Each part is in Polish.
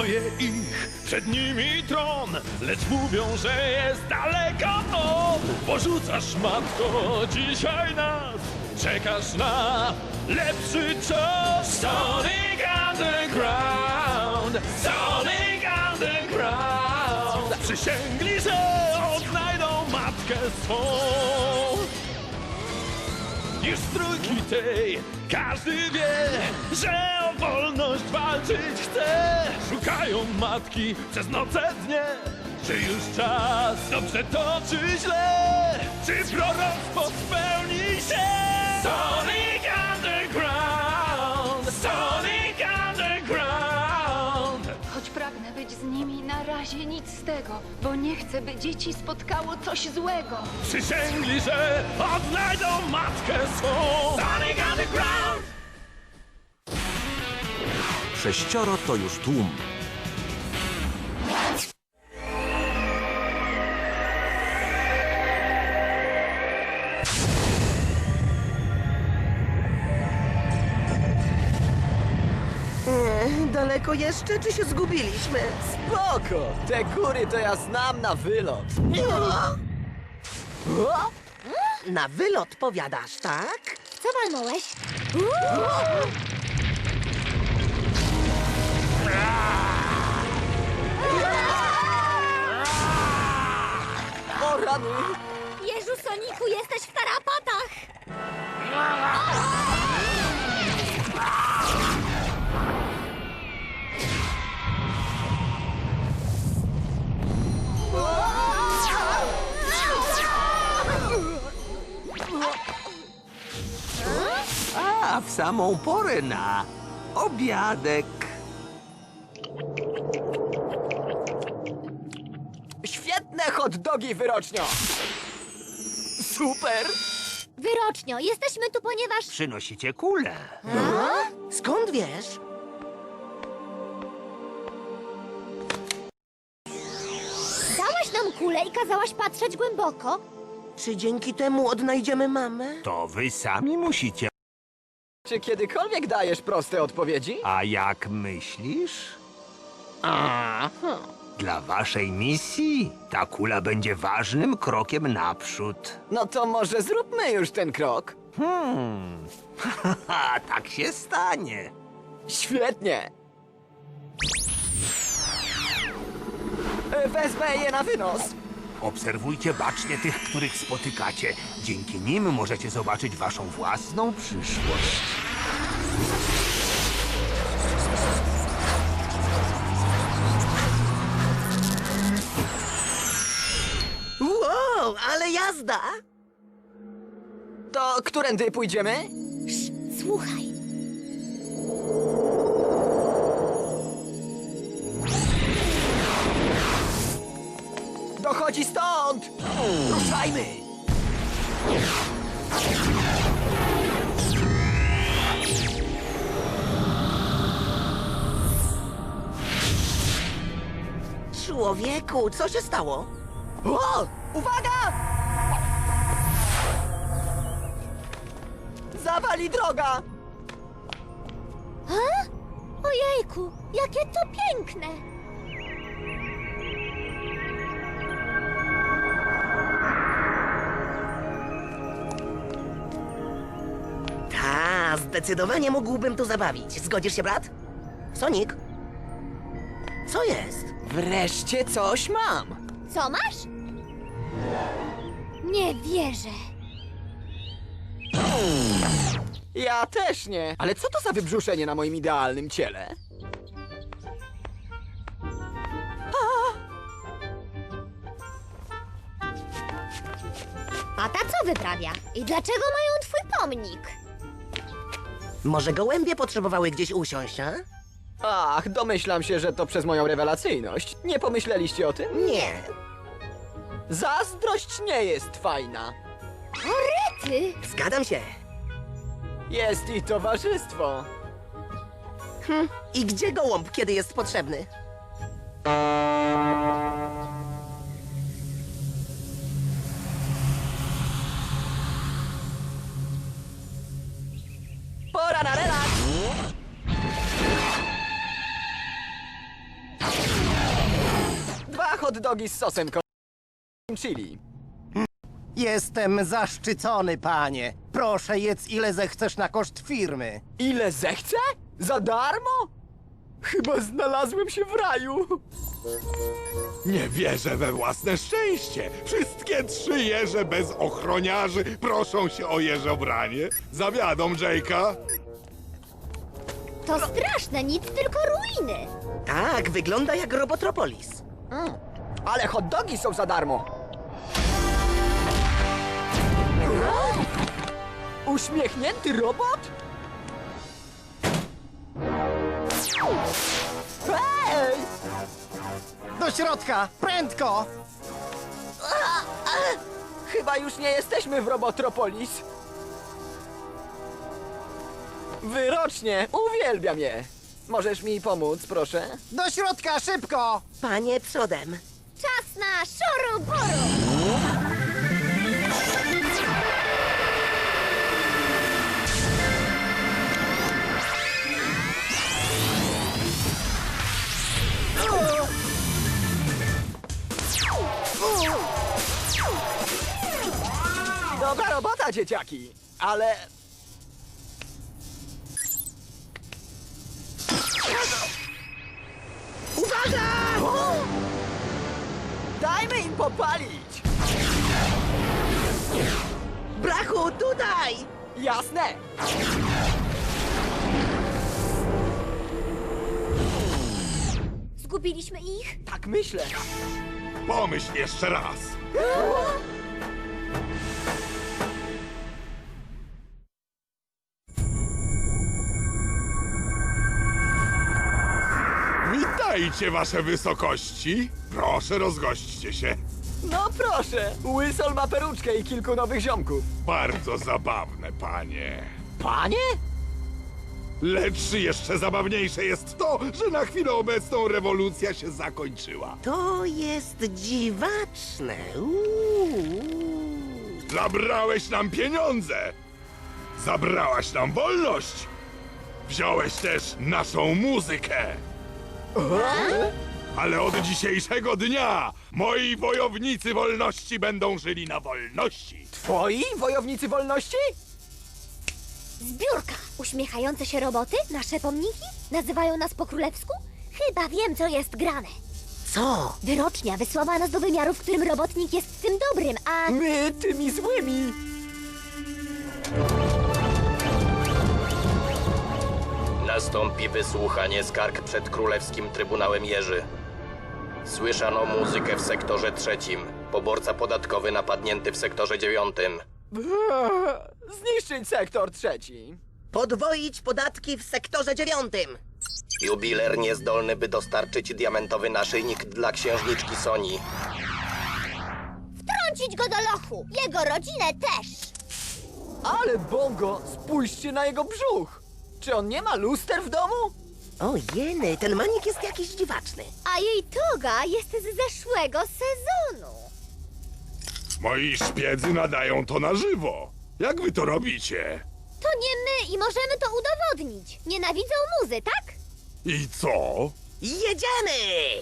Boję ich, przed nimi tron, lecz mówią, że jest daleko on. Porzucasz, matko, dzisiaj nas, czekasz na lepszy czas. Sonic Underground, Sonic Underground. Przysięgli, że odnajdą matkę swą. Już z trójki tej każdy wie, że o wolność walczyć chce. Szukają matki przez noce dnie. Czy już czas dobrze to czy źle? Czy proroctwo spełni chcę, by dzieci spotkało coś złego. Przysięgli, że odnajdą matkę swą. Sonic Underground! Sześcioro to już tłum. Daleko jeszcze, czy się zgubiliśmy? Spoko! Te góry to ja znam na wylot. O! Na wylot powiadasz, tak? Co walnąłeś? O rany! Jeżu Soniku, jesteś w tarapatach! A w samą porę na obiadek. Świetne hot dogi wyrocznio! Super! Wyrocznio, jesteśmy tu, ponieważ... Przynosicie kulę. Skąd wiesz? Kulę i kazałaś patrzeć głęboko? Czy dzięki temu odnajdziemy mamę? To wy sami musicie. Czy kiedykolwiek dajesz proste odpowiedzi? A jak myślisz? Dla waszej misji ta kula będzie ważnym krokiem naprzód. No to może zróbmy już ten krok. Hmm. Tak się stanie. Świetnie! Wezmę je na wynos. Obserwujcie bacznie tych, których spotykacie. Dzięki nim możecie zobaczyć waszą własną przyszłość. Wow, ale jazda! To którędy pójdziemy? Słuchaj, Dochodzi stąd! Ruszajmy! Człowieku, co się stało? O! Uwaga! Zawali droga! ojejku, jakie to piękne! Zdecydowanie mógłbym tu zabawić. Zgodzisz się, brat? Sonik? Co jest? Wreszcie coś mam! Co masz? Nie wierzę. Ja też nie. Ale co to za wybrzuszenie na moim idealnym ciele? Tata co wyprawia? I dlaczego mają twój pomnik? Może gołębie potrzebowały gdzieś usiąść, a? Ach, domyślam się, że to przez moją rewelacyjność. Nie pomyśleliście o tym? Nie. Zazdrość nie jest fajna. Ty? Zgadzam się. Jest i towarzystwo. I gdzie gołąb, kiedy jest potrzebny? Relaks! hot dogi z sosem ko... chili. Jestem zaszczycony, panie. Proszę, jedz ile zechcesz na koszt firmy. Ile zechcę? Za darmo? Chyba znalazłem się w raju. Nie wierzę we własne szczęście. Wszystkie trzy jeże bez ochroniarzy proszą się o jeżobranie. Zawiadą Jake'a. To straszne, nic tylko ruiny. Tak, wygląda jak Robotropolis. Ale hot dogi są za darmo. Uśmiechnięty robot? Hej! Do środka, prędko! Chyba już nie jesteśmy w Robotropolis. Wyrocznie, uwielbiam je. Możesz mi pomóc, proszę? Do środka, szybko! Panie przodem. Czas na szoru-boru. Dobra robota, dzieciaki, ale... Ich? Tak myślę. Pomyśl jeszcze raz. Witajcie, wasze wysokości. Proszę, rozgośćcie się. No proszę, Wilson ma peruczkę i kilku nowych ziomków. Bardzo zabawne, panie. Panie? Lecz jeszcze zabawniejsze jest to, że na chwilę obecną rewolucja się zakończyła. To jest dziwaczne. Uuu. Zabrałeś nam pieniądze! Zabrałaś nam wolność! Wziąłeś też naszą muzykę! Ale od dzisiejszego dnia moi wojownicy wolności będą żyli na wolności! Twoi wojownicy wolności? Zbiórka. Uśmiechające się roboty? Nasze pomniki? Nazywają nas po królewsku? Chyba wiem, co jest grane. Co? Wyrocznia wysłała nas do wymiaru, w którym robotnik jest tym dobrym, a... My tymi złymi. Nastąpi wysłuchanie skarg przed Królewskim Trybunałem Jerzy. Słyszano muzykę w sektorze trzecim. Poborca podatkowy napadnięty w sektorze dziewiątym. Zniszczyć sektor trzeci. Podwoić podatki w sektorze dziewiątym. Jubiler niezdolny, by dostarczyć diamentowy naszyjnik dla księżniczki Soni. Wtrącić go do lochu. Jego rodzinę też. Ale Bongo, spójrzcie na jego brzuch. Czy on nie ma luster w domu? O jeny, ten manik jest jakiś dziwaczny. A jej toga jest z zeszłego sezonu. Moi szpiedzy nadają to na żywo! Jak wy to robicie? To nie my i możemy to udowodnić. Nienawidzą muzy, tak? I co? Jedziemy!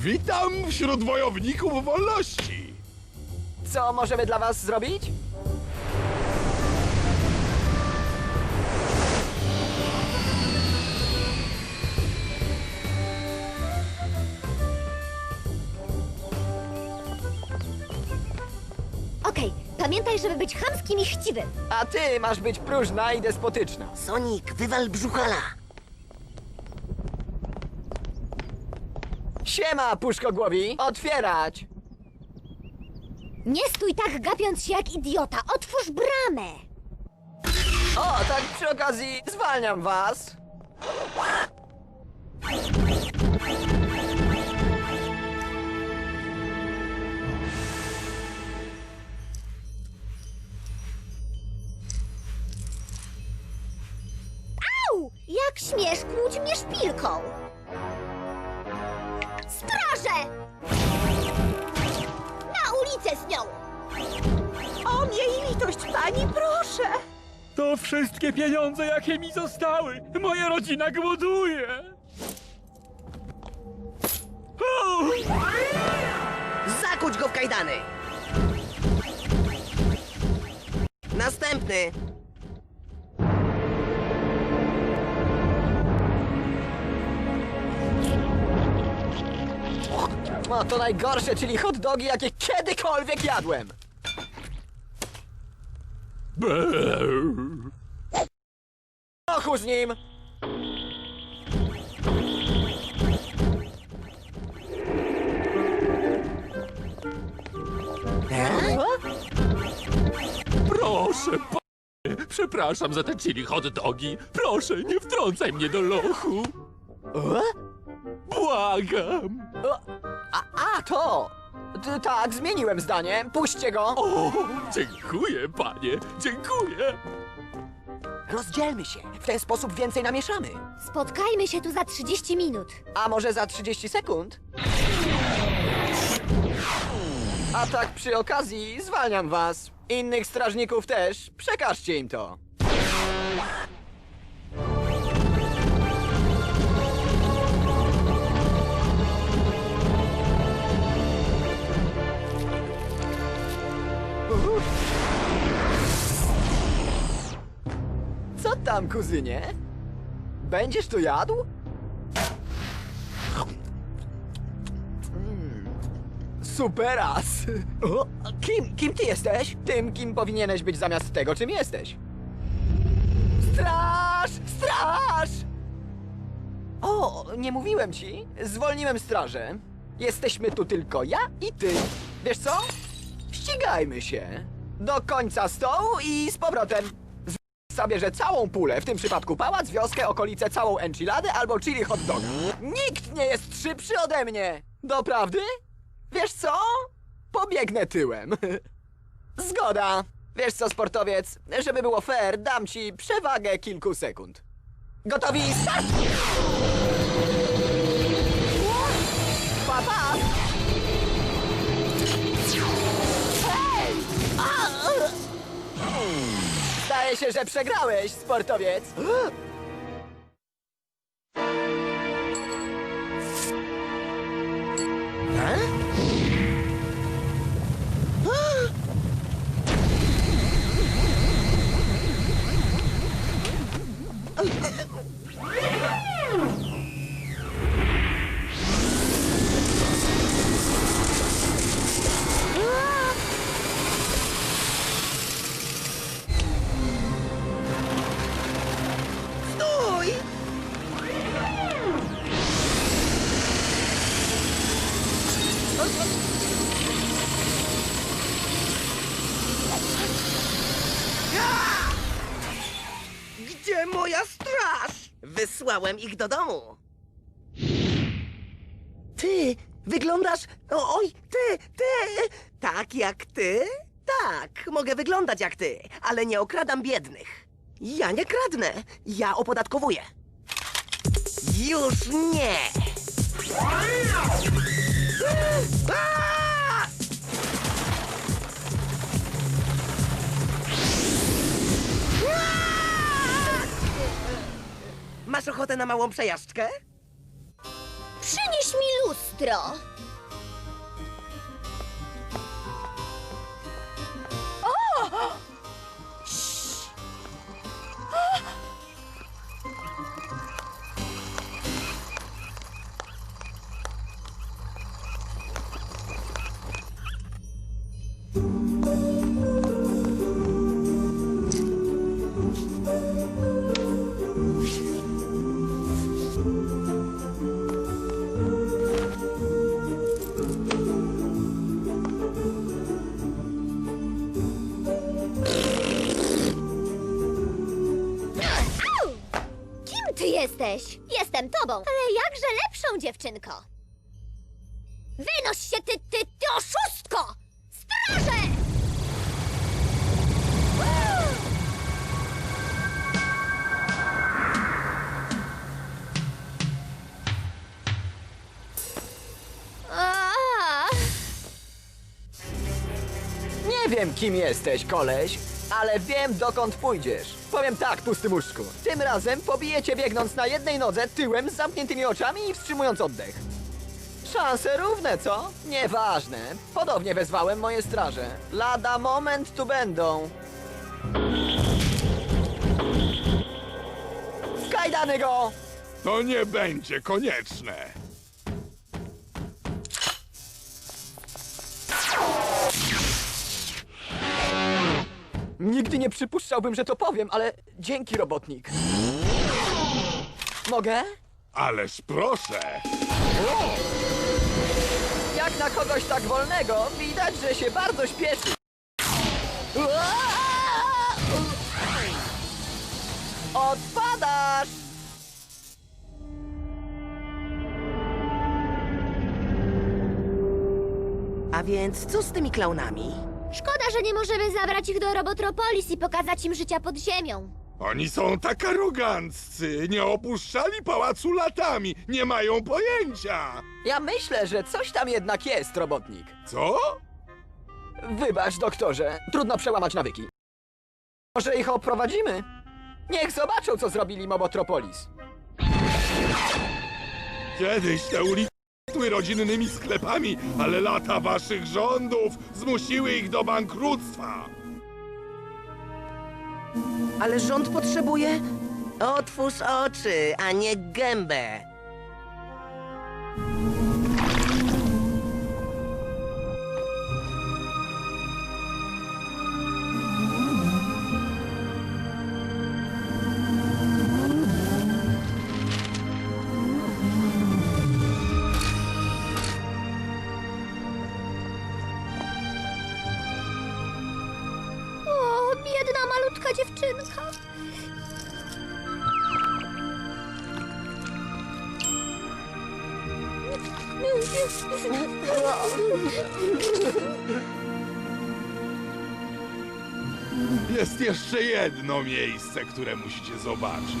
Witam wśród wojowników wolności! Co możemy dla was zrobić? Okej, pamiętaj, żeby być chamskim i chciwym. A ty masz być próżna i despotyczna. Sonic, wywal brzuchala. Siema, puszkogłowi! Otwierać! Nie stój tak gapiąc się jak idiota. Otwórz bramę. O, tak przy okazji zwalniam was. Wszystkie pieniądze, jakie mi zostały! Moja rodzina głoduje! O! Zakuć go w kajdany. Następny. No to najgorsze, czyli hot dogi, jakie kiedykolwiek jadłem. Ochu z nim! Proszę, panie! Przepraszam za te chili hot dogi. Proszę, nie wtrącaj mnie do lochu. O? Błagam. O, A, a to! T- Tak, zmieniłem zdanie. Puśćcie go! O, dziękuję, panie. Dziękuję. Rozdzielmy się. W ten sposób więcej namieszamy. Spotkajmy się tu za 30 minut. A może za 30 sekund? A tak przy okazji zwalniam was. Innych strażników też. Przekażcie im to. Tam, kuzynie? Będziesz to jadł? Superas! O, kim, kim ty jesteś? Tym, kim powinieneś być zamiast tego, czym jesteś. Straż! Straż! O, nie mówiłem ci. Zwolniłem strażę. Jesteśmy tu tylko ja i ty. Wiesz co? Ścigajmy się. Do końca stołu i z powrotem. Zabierze całą pulę, w tym przypadku pałac, wioskę, okolice, całą enchiladę albo chili hot dog. Nikt nie jest szybszy ode mnie. Doprawdy? Wiesz co? Pobiegnę tyłem. Zgoda. Wiesz co, sportowiec? Żeby było fair, dam ci przewagę kilku sekund. Gotowi? Start! Zdaje się, że przegrałeś, sportowiec. Stój! Wysłałem ich do domu. Ty, wyglądasz... O, oj, ty, ty! Tak jak ty? Tak, mogę wyglądać jak ty, ale nie okradam biednych. Ja nie kradnę, ja opodatkowuję. Już nie! Masz ochotę na małą przejażdżkę? Przynieś mi lustro. jutro. Dziewczynko. Wynoś się, ty, ty, ty oszustko! Straże! Nie wiem, kim jesteś, koleś, ale wiem, dokąd pójdziesz. Powiem tak, pusty muszczku. Tym razem pobiję cię biegnąc na jednej nodze, tyłem, z zamkniętymi oczami i wstrzymując oddech. Szanse równe, co? Nieważne. Podobnie wezwałem moje straże. Lada moment tu będą. Kajdany go! To nie będzie konieczne. Nigdy nie przypuszczałbym, że to powiem, ale dzięki, robotnik. Mogę? Ależ proszę. Jak na kogoś tak wolnego, widać, że się bardzo śpieszy. Odpadasz! A więc co z tymi klaunami? Szkoda, że nie możemy zabrać ich do Robotropolis i pokazać im życia pod ziemią. Oni są tak aroganccy. Nie opuszczali pałacu latami. Nie mają pojęcia. Ja myślę, że coś tam jednak jest, robotnik. Co? Wybacz, doktorze, trudno przełamać nawyki. Może ich oprowadzimy? Niech zobaczą, co zrobili Mobotropolis. Kiedyś te ulice rodzinnymi sklepami, ale lata waszych rządów zmusiły ich do bankructwa. Ale rząd potrzebuje... Otwórz oczy, a nie gębę. Malutka dziewczynka. Jest jeszcze jedno miejsce, które musicie zobaczyć.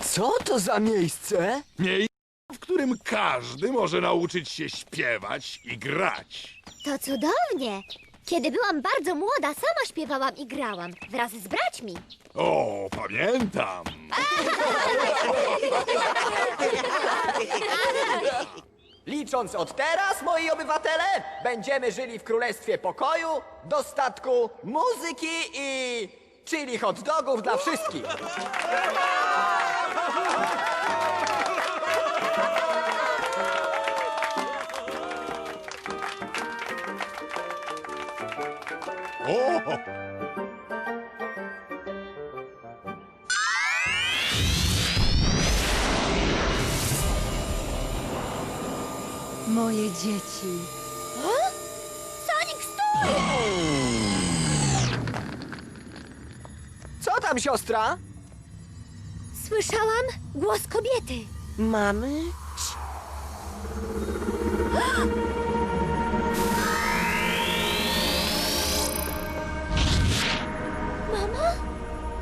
Co to za miejsce? Miejsce, którym każdy może nauczyć się śpiewać i grać. To cudownie. Kiedy byłam bardzo młoda, sama śpiewałam i grałam wraz z braćmi. O, pamiętam. Licząc od teraz, moi obywatele, będziemy żyli w królestwie pokoju, dostatku, muzyki i... czyli hot dogów dla wszystkich. O! Moje dzieci. Sonic, stój! Co tam, siostra? Słyszałam głos kobiety. Mamy?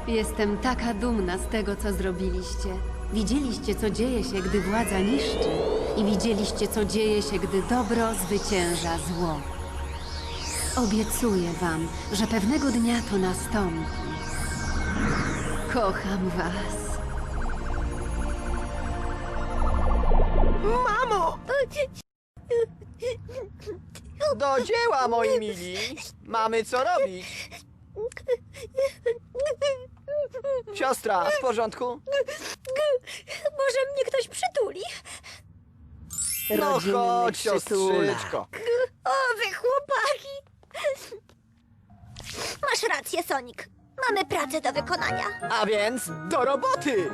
Jestem taka dumna z tego, co zrobiliście. Widzieliście, co dzieje się, gdy władza niszczy. I widzieliście, co dzieje się, gdy dobro zwycięża zło. Obiecuję wam, że pewnego dnia to nastąpi. Kocham was. Mamo! Do dzieła, moi mili! Mamy co robić. Siostra, w porządku? Może mnie ktoś przytuli? No Rodzinny chodź, przytulak. siostrzyczko. O, wy chłopaki! Masz rację, Sonic. Mamy pracę do wykonania. A więc do roboty!